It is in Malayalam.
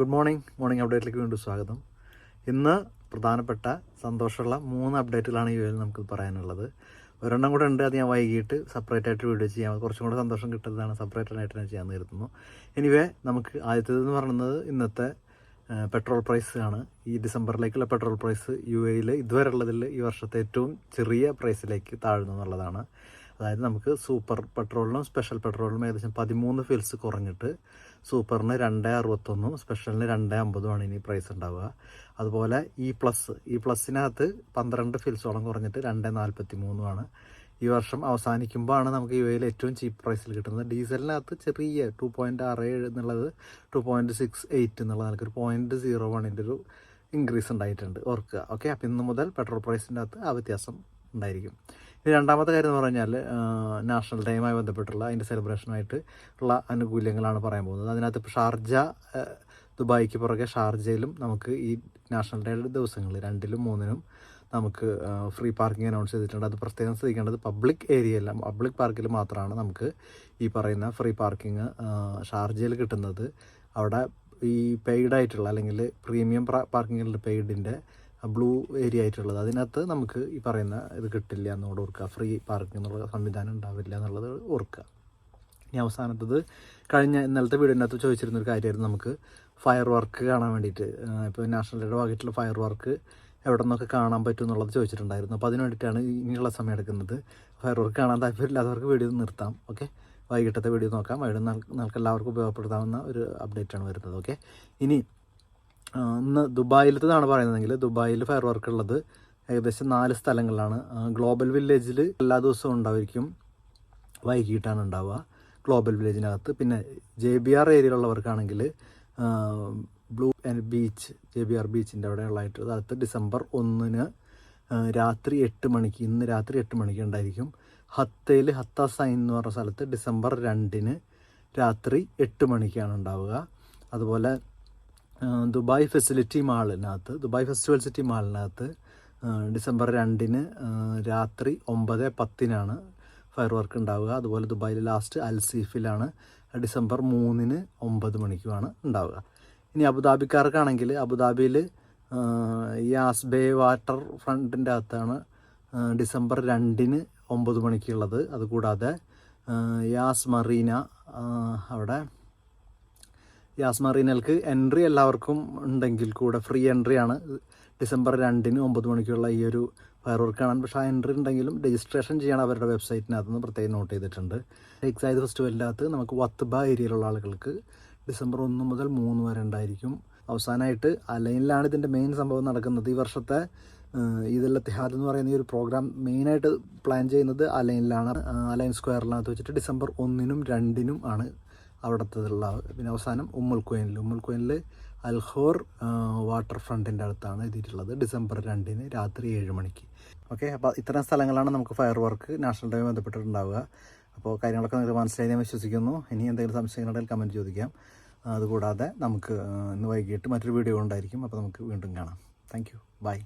ഗുഡ് മോർണിംഗ് മോർണിംഗ് അപ്ഡേറ്റിലേക്ക് വീണ്ടും സ്വാഗതം. ഇന്ന് പ്രധാനപ്പെട്ട സന്തോഷമുള്ള മൂന്ന് അപ്ഡേറ്റുകളാണ് ഈ വീഡിയോയിൽ നമുക്ക് പറയാനുള്ളത്. ഒരെണ്ണം കൂടെ ഉണ്ട് അത് ഞാൻ വൈകിട്ട് സെപ്പറേറ്റ് ആയിട്ട് വീഡിയോ ചെയ്യാം. കുറച്ചും കൂടെ സന്തോഷം കിട്ടുന്നതാണ് സെപ്പറേറ്റ് ആയിട്ട് ഞാൻ ചെയ്യാൻ കരുതുന്നു എനിവേ നമുക്ക് ആദ്യത്തേതെന്ന് പറയുന്നത് ഇന്നത്തെ പെട്രോൾ പ്രൈസ് ആണ്. ഈ ഡിസംബറിലേക്കുള്ള പെട്രോൾ പ്രൈസ് യു എയിൽ ഇതുവരെ ഉള്ളതിൽ ഈ വർഷത്തെ ഏറ്റവും ചെറിയ പ്രൈസിലേക്ക് താഴ്ന്നു എന്നുള്ളതാണ്. അതായത് നമുക്ക് സൂപ്പർ പെട്രോളിനും സ്പെഷ്യൽ പെട്രോളിനും ഏകദേശം പതിമൂന്ന് ഫിൽസ് കുറഞ്ഞിട്ട് സൂപ്പറിന് രണ്ട് അറുപത്തൊന്നും സ്പെഷ്യലിന് രണ്ട് അമ്പതുമാണ് ഇനി പ്രൈസ് ഉണ്ടാവുക. അതുപോലെ ഇ പ്ലസ് ഇ പ്ലസ്സിനകത്ത് പന്ത്രണ്ട് ഫിൽസോളം കുറഞ്ഞിട്ട് രണ്ട് നാൽപ്പത്തി മൂന്നുമാണ് ഈ വർഷം അവസാനിക്കുമ്പോഴാണ് നമുക്ക് യു എയിൽ ഏറ്റവും ചീപ്പ് പ്രൈസിൽ കിട്ടുന്നത്. ഡീസലിനകത്ത് ചെറിയ ടു പോയിന്റ് ആറ് ഏഴ് എന്നുള്ളത് ടു പോയിന്റ് സിക്സ് എയ്റ്റ് എന്നുള്ള നിലയ്ക്ക് ഒരു പോയിന്റ് സീറോ വണ്ണിന്റെ ഒരു ഇൻക്രീസ് ഉണ്ടായിട്ടുണ്ട്. ഓർക്കുക. ഓക്കെ അപ്പം ഇന്ന് മുതൽ പെട്രോൾ പ്രൈസിന്റെ അകത്ത് ആ വ്യത്യാസം ഉണ്ടായിരിക്കും. രണ്ടാമത്തെ കാര്യം എന്ന് പറഞ്ഞാൽ നാഷണൽ ഡേയുമായി ബന്ധപ്പെട്ടുള്ള അതിന്റെ സെലിബ്രേഷനായിട്ട് ഉള്ള ആനുകൂല്യങ്ങളാണ് പറയാൻ പോകുന്നത്. അതിനകത്ത് ഇപ്പോൾ ഷാർജ ദുബായിക്ക് പുറകെ ഷാർജയിലും നമുക്ക് ഈ നാഷണൽ ഡേയുടെ ദിവസങ്ങളിൽ രണ്ടിലും മൂന്നിനും നമുക്ക് ഫ്രീ പാർക്കിംഗ് അനൗൺസ് ചെയ്തിട്ടുണ്ട്. അത് പ്രത്യേകം ശ്രദ്ധിക്കേണ്ടത് പബ്ലിക് ഏരിയയല്ല പബ്ലിക് പാർക്കിൽ മാത്രമാണ് നമുക്ക് ഈ പറയുന്ന ഫ്രീ പാർക്കിംഗ് ഷാർജയിൽ കിട്ടുന്നത്. അവിടെ ഈ പെയ്ഡ് ആയിട്ടുള്ള അല്ലെങ്കിൽ പ്രീമിയം പാർക്കിങ്ങിൽ പെയ്ഡിന്റെ ബ്ലൂ ഏരിയ ആയിട്ടുള്ളത്. അതിനകത്ത് നമുക്ക് ഈ പറയുന്ന ഇത് കിട്ടില്ല എന്നുകൂടെ ഓർക്കുക. ഫ്രീ പാർക്കിംഗ് എന്നുള്ള സംവിധാനം ഉണ്ടാവില്ല എന്നുള്ളത് ഓർക്കുക. ഇനി അവസാനത്തത് കഴിഞ്ഞ ഇന്നലത്തെ വീടിനകത്ത് ചോദിച്ചിരുന്ന ഒരു കാര്യമായിരുന്നു. നമുക്ക് ഫയർ വർക്ക് കാണാൻ വേണ്ടിയിട്ട് ഇപ്പോൾ നാഷണൽ ഡേയുടെ ഭാഗമായിട്ടുള്ള ഫയർ വർക്ക് എവിടെ നിന്നൊക്കെ കാണാൻ പറ്റും എന്നുള്ളത് ചോദിച്ചിട്ടുണ്ടായിരുന്നു. അപ്പോൾ അതിന് വേണ്ടിയിട്ടാണ് ഇനിയുള്ള സമയം എടുക്കുന്നത്. ഫയർ വർക്ക് കാണാൻ താല്പര്യമില്ലാത്തവർക്ക് വീഡിയോ നിർത്താം. ഓക്കെ? വൈകിട്ടത്തെ വീഡിയോ നോക്കാം. വൈകിട്ട് നമുക്ക് എല്ലാവർക്കും ഉപയോഗപ്പെടുത്താവുന്ന ഒരു അപ്ഡേറ്റാണ് വരുന്നത്. ഓക്കെ? ഇനി ഇന്ന് ദുബായിലത്തേതാണ് പറയുന്നതെങ്കിൽ ദുബായിൽ ഫയർ വർക്ക് ഉള്ളത് ഏകദേശം നാല് സ്ഥലങ്ങളിലാണ്. ഗ്ലോബൽ വില്ലേജിൽ എല്ലാ ദിവസവും ഉണ്ടായിരിക്കും വൈകിട്ടാണ് ഉണ്ടാവുക ഗ്ലോബൽ വില്ലേജിനകത്ത് പിന്നെ J B R ഏരിയയിലുള്ളവർക്കാണെങ്കിൽ blue and beach J B R ബീച്ചിന്റെ അവിടെ ഉള്ളതായിട്ട് അതായത് ഡിസംബർ ഒന്നിന് രാത്രി എട്ട് മണിക്ക് ഇന്ന് രാത്രി എട്ട് മണിക്ക് ഉണ്ടായിരിക്കും. ഹത്തയിൽ ഹത്ത സൈൻ എന്ന് പറഞ്ഞ സ്ഥലത്ത് ഡിസംബർ രണ്ടിന് രാത്രി എട്ട് മണിക്കാണ് ഉണ്ടാവുക. അതുപോലെ ദുബായ് ഫെസിലിറ്റി മാളിനകത്ത് ദുബായ് ഫെസ്റ്റിവൽ സിറ്റി മാളിനകത്ത് ഡിസംബർ രണ്ടിന് രാത്രി ഒമ്പത് പത്തിനാണ് ഫയർ വർക്ക് ഉണ്ടാവുക. അതുപോലെ ദുബായിൽ ലാസ്റ്റ് അൽസീഫിലാണ് ഡിസംബർ മൂന്നിന് ഒമ്പത് മണിക്കുമാണ് ഉണ്ടാവുക. ഇനി അബുദാബിക്കാർക്കാണെങ്കിൽ അബുദാബിയിൽ ഈ ആസ്ബേ വാട്ടർ ഫ്രണ്ടിന്റെ അകത്താണ് ഡിസംബർ രണ്ടിന് ഒമ്പത് മണിക്കുള്ളത്. അതുകൂടാതെ യാസ് മറീന അവിടെ യാസ് മറീനൽക്ക് എൻട്രി എല്ലാവർക്കും ഉണ്ടെങ്കിൽ കൂടെ ഫ്രീ എൻട്രി ആണ്. ഡിസംബർ രണ്ടിന് ഒമ്പത് മണിക്കുള്ള ഈ ഒരു ഫയർ വർക്ക് കാണാൻ. പക്ഷേ ആ എൻട്രി ഉണ്ടെങ്കിലും രജിസ്ട്രേഷൻ ചെയ്യണം അവരുടെ വെബ്സൈറ്റിനകത്തുനിന്ന് പ്രത്യേകം നോട്ട് ചെയ്തിട്ടുണ്ട്. എക്സൈസ് ഫെസ്റ്റിവലിന്റെ അകത്ത് നമുക്ക് വത്തുബ ഏരിയയിലുള്ള ആളുകൾക്ക് ഡിസംബർ ഒന്ന് മുതൽ മൂന്ന് വരെ ഉണ്ടായിരിക്കും. അവസാനമായിട്ട് അലൈനിലാണ് ഇതിന്റെ മെയിൻ സംഭവം നടക്കുന്നത്. ഈ വർഷത്തെ ഈദുൽ തിഹാദ് എന്ന് പറയുന്ന ഈ ഒരു പ്രോഗ്രാം മെയിനായിട്ട് പ്ലാൻ ചെയ്യുന്നത് അലൈനിലാണ്. അലൈൻ സ്ക്വയറിനകത്ത് വെച്ചിട്ട് ഡിസംബർ ഒന്നിനും രണ്ടിനും ആണ്. അവിടുത്തതുള്ള പിന്നെ അവസാനം ഉമ്മുൽ കോയിനിൽ ഉമ്മുൽ കോയിനിൽ അൽഹോർ വാട്ടർ ഫ്രണ്ടിന്റെ അടുത്താണ് എഴുതിയിട്ടുള്ളത് ഡിസംബർ രണ്ടിന് രാത്രി ഏഴ് മണിക്ക്. ഓക്കെ അപ്പോൾ ഇത്തരം സ്ഥലങ്ങളാണ് നമുക്ക് ഫയർ വർക്ക് നാഷണൽ ഡേയുമായി ബന്ധപ്പെട്ടിട്ടുണ്ടാവുക. അപ്പോൾ കാര്യങ്ങളൊക്കെ നിങ്ങൾക്ക് മനസ്സിലായി ഞാൻ വിശ്വസിക്കുന്നു. ഇനി എന്തെങ്കിലും സംശയങ്ങളുണ്ടെങ്കിൽ കമന്റ് ചോദിക്കാം. അതുകൂടാതെ നമുക്ക് ഇന്ന് വൈകിട്ട് മറ്റൊരു വീഡിയോ ഉണ്ടായിരിക്കും. അപ്പോൾ നമുക്ക് വീണ്ടും കാണാം. Thank you by